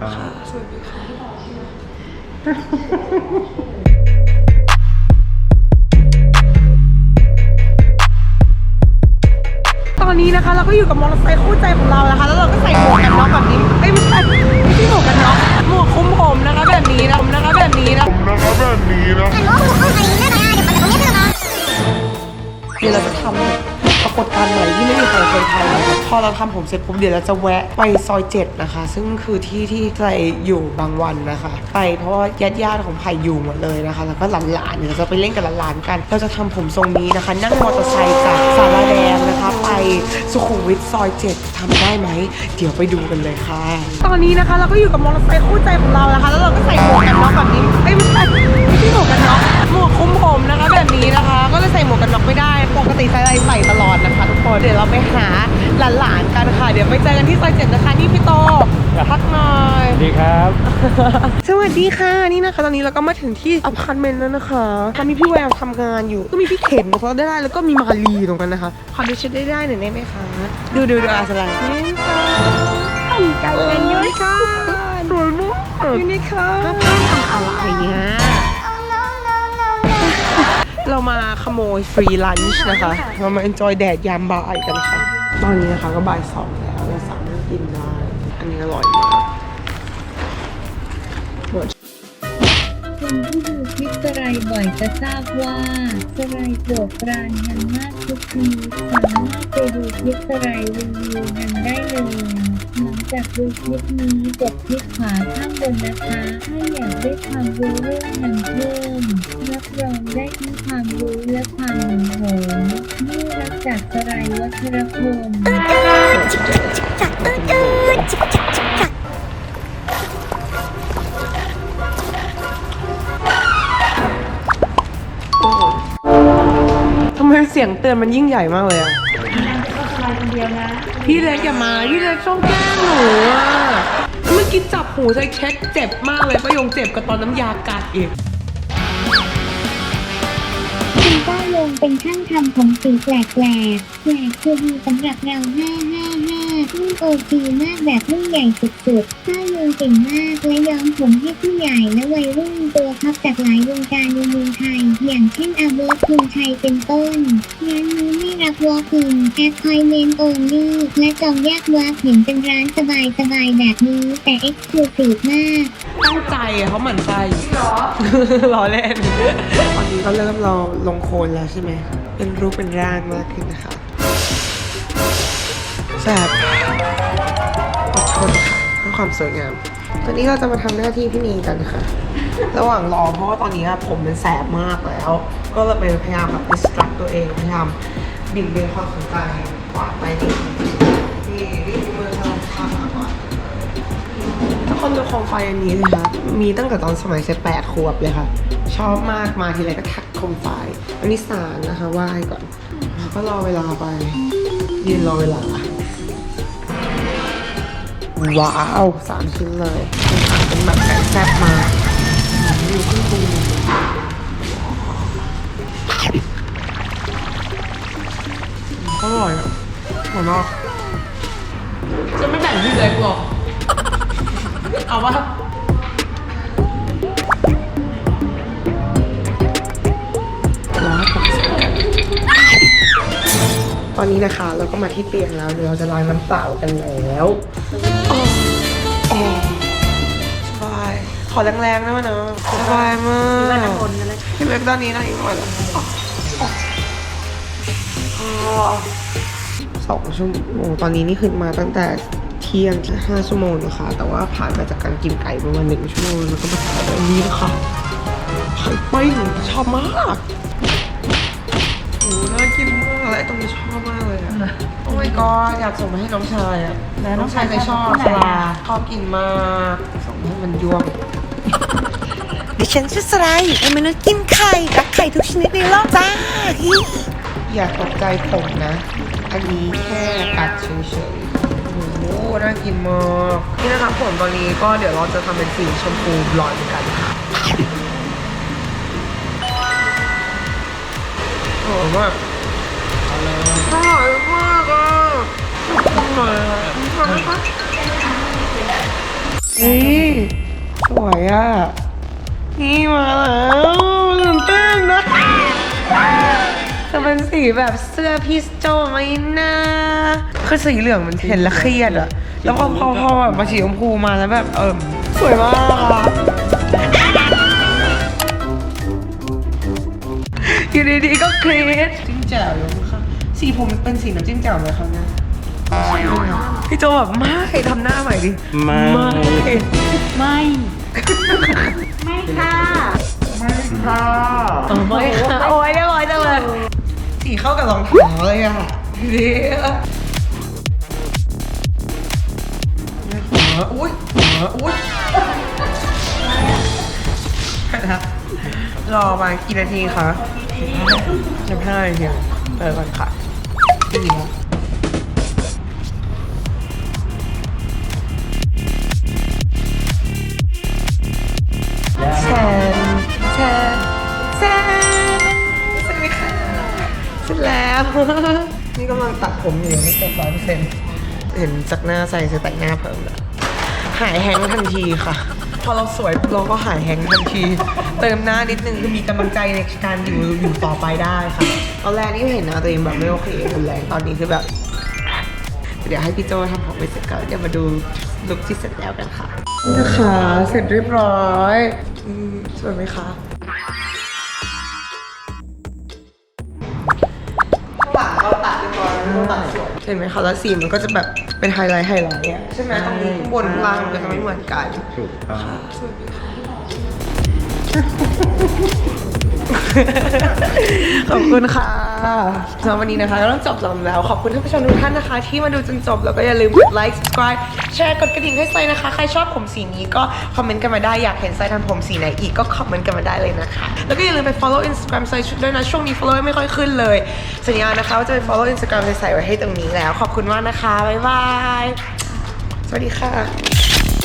ครับสวัสดีค่ะตอนนี้นะคะเราก็อยู่กับมอเตอร์ไซค์คู่ใจของเรานะคะ แล้วเราก็ใส่หมวกกันน็อกแบบนี้ พอเราทำผมเสร็จปุ๊บเดี๋ยวเราจะแวะไปซอยเจ็ดนะคะ ซึ่งคือที่ที่ใจอยู่บางวันนะคะ ไปเพราะว่าญาติญาติของไผ่อยู่หมดเลยนะคะ แล้วก็หลานๆเดี๋ยวจะไปเล่นกับหลานๆกัน เราจะทำผมทรงนี้นะคะ นั่งมอเตอร์ไซค์จากสาราแดงนะคะ ไปสุขุมวิทซอยเจ็ดทำได้ไหม เดี๋ยวไปดูกันเลยค่ะ ตอนนี้นะคะเราก็อยู่กับมอเตอร์ไซค์คู่ใจของเรานะคะ แล้วเราก็ใส่หมวกกันน็อกแบบนี้เอ้ยไม่ใช่ไม่ใช่หมวกกันน็อก หมวกคลุมผมนะคะแบบนี้นะคะ ก็เลยใส่หมวกกันน็อกไม่ได้ ปกติใส่อะไรใส่ตลอดนะคะทุกคน เดี๋ยวเราไปหาหลานๆกันค่ะ เดี๋ยวไปเจอกันที่ซอยเจ็ดนะคะ นี่พี่โตพักหน่อยสวัสดีครับ สวัสดีค่ะ นี่นะคะ ตอนนี้เราก็มาถึงที่อพาร์ตเมนต์แล้วนะคะตอนนี้พี่แววทำงานอยู่ ก็มีพี่เข็มเขาได้ แล้วก็มีมาลีตรงนั้นนะคะขอดูชุดได้ได้หน่อยได้ไหมคะ ดูดูดูอาสลังนี่ค่ะทำกันเป็นยูนิคอร์นสวยมากยูนิคอร์นทำอะไรเนี่ย เรามาขโมยฟรีลันช์นะคะ เรามา enjoy แดดยามบ่ายกันค่ะ ตอนนี้นะคะก็บ่ายสองแล้วเราสามารถกินได้ อันนี้อร่อยมากคนที่ดูคลิปสไลด์บ่อยจะทราบว่าสไลด์โปรดปรานกันมากทุกทีสามารถไปดูคลิปสไลด์รีวิวกันได้เลยหลังจากดูคลิปนี้กดคลิกขวาข้างบนนะคะ ถ้าอยากได้ความรู้เรื่องเงินเพิ่ม รับรองได้ทั้งความรู้และความหนึ่งโหนนี่รักจากสไลด์วัชรพลทำไมเสียงเตือนมันยิ่งใหญ่มากเลยอะพี่เล็กอย่ามา พี่เล็กช่อบแกล้งหนูอะเมื่อกี้จับหูใจเช็ดเจ็บมากเลยประโยงเจ็บกับตอนน้ำยากัดอีก ก็ลงเป็นช่างทำผมสีแปลกๆแปลกคือดีสำหรับเรา555รุ่นโอพีมากแบบรุ่นใหญ่สุดๆถ้าลงเก่งมากและย้อมผมให้ผู้ใหญ่และวัยรุ่นตัวท็อปจากหลายวงการในเมืองไทย อย่างเช่นอาเบิร์ตคุณชัยเป็นต้นงานนี้ไม่รับวอล์กอินแอปพอยเมนต์โอลี่และจองแยกวาร์ปเห็นเป็นร้านสบายๆแบบนี้ แต่เอ็กซ์คลูซีฟมาก ตั้งใจอะเขาหมั่นใจหรอรอเล่นตอนนี้ก็เริ่มเราลงโคนแล้วใช่ไหม เป็นรูปเป็นร่างมากขึ้นนะคะแสบอดทนค่ะเพื่อความสวยงาม ตอนนี้เราจะมาทำหน้าที่พี่นีกันค่ะ ระหว่างรอเพราะว่าตอนนี้อะผมมันแสบมากแล้ว ก็เลยพยายามแบบ distract ตัวเองพยายามบิ่งเบนความสนใจกวาดไปนี่นี่นี่ คนดูโคมไฟอันนี้เลยค่ะมีตั้งแต่ตอนสมัยเซแปดขวบเลยค่ะ ชอบมากมาทีไรก็ทักโคมไฟ อันนี้สารนะคะไหว้ก่อนแล้วก็รอเวลาไป ยืนรอเวลา ว้าวสามชิ้นเลยเป็นแบบแกะแซ่บมากอยู่ขึ้นปูอร่อยอะหัวนอกจะไม่แบ่งพี่เล็กหรอก เอาวะร้อยหกสิบตอนนี้นะคะเราก็มาที่เตียงแล้วเดี๋ยวเราจะล้างน้ำเปล่ากันแล้วโอ้โอ้สบาย ขอแรงๆได้ไหมนะสบายมากพี่เล็กด้านนี้นะอีกหน่อยละอ๋ออ๋อสองชั่วโมงตอนนี้นี่ขึ้นมาตั้งแต่ เที่ยงห้าชั่วโมงนะคะ แต่ว่าผ่านมาจากการกินไก่ประมาณหนึ่งชั่วโมงแล้วก็มาถ่ายอันนี้นะคะไข่ปิ้งชอบมากโอ้น่ากินมากและไอ้ตรงนี้ชอบมากเลยอะโอ้ my god อยากส่งมาให้น้องชายอะน้องชายเคยชอบสลาชอบกินมากส่งมาให้มันยวงดิฉันชื่อสไลด์เป็นมนุษย์กินไข่รักไข่ทุกชนิดในโลกจ้าฮิอย่าตกใจผมนะ อันนี้แค่กัดเฉยๆ โอ้โหน่ากินมากนี่นะครับผมตอนนี้ก็เดี๋ยวเราจะทำเป็นสีชมพูบลอนด์กันค่ะโอ้โหมากอร่อยมากอะอร่อยอะอร่อยมากนี่สวยอะนี่มาแล้ว แบบเสื้อพี่โจไหมนะคือสีเหลืองมันเห็นแล้วเครียดอะแล้วพอพอพอแบบมาสีชมพูมาแล้วแบบเออสวยมากอะอยู่ดีๆก็เครียดจิ้งแจ่วอยู่ค่ะสีผมมันเป็นสีน้ำจิ้มแจ่วไหมครับเนี่ยพี่โจแบบไม่ทำหน้าใหม่ดิไม่ ไม่ ไม่ค่ะค่ะ เข้ากับรองเท้าเลยอะดีอะหัวอุ้ยหัวอุ้ยนะครับรอมากี่นาทีคะสิบห้านาทีเปิดก่อนค่ะ นี่กำลังตัดผมอยู่ยังไม่เสร็จร้อยเปอร์เซ็นต์เห็นจากหน้าใส่จะแต่งหน้าเพิ่มแล้วหายแฮงก์ทันทีค่ะ พอเราสวยปุ๊บเราก็หายแฮงก์ทันที เติมหน้านิดนึงคือมีกำลังใจในการอยู่อยู่ต่อไปได้ค่ะตอนแรกนี่เห็นหนะตัวเองแบบไม่โอเครุนแรงตอนนี้คือแบบ เดี๋ยวให้พี่โจทำผมไปเสร็จก่อนเดี๋ยวมาดูลุคที่เสร็จแล้วกันค่ะนะคะเสร็จเรียบร้อยอืมสวยไหมคะ ตัดสวยเห็นไหมคะแล้วสีมันก็จะแบบเป็นไฮไลท์ไฮไลท์อะใช่ไหมตรงนี้ข้างบนข้างล่างมันก็จะไม่เหมือนกัน ถูกต้อง ขอบคุณค่ะสำหรับวันนี้นะคะก็ต้องจบลงแล้ว ขอบคุณท่านผู้ชมทุกท่านนะคะ ที่มาดูจนจบ แล้วก็อย่าลืมกดไลค์ subscribe แชร์กดกระดิ่งให้ไซนะคะ ใครชอบผมสีนี้ก็คอมเมนต์กันมาได้อยากเห็นไซทำผมสีไหนอีกก็คอมเมนต์กันมาได้เลยนะคะ แล้วก็อย่าลืมไป follow Instagram ไซด้วยนะ ช่วงนี้ follow ไม่ค่อยขึ้นเลย สัญญานะคะว่าจะไป follow Instagram ไซใส่ไว้ให้ตรงนี้แล้ว ขอบคุณมากนะคะบ๊ายบายสวัสดีค่ะ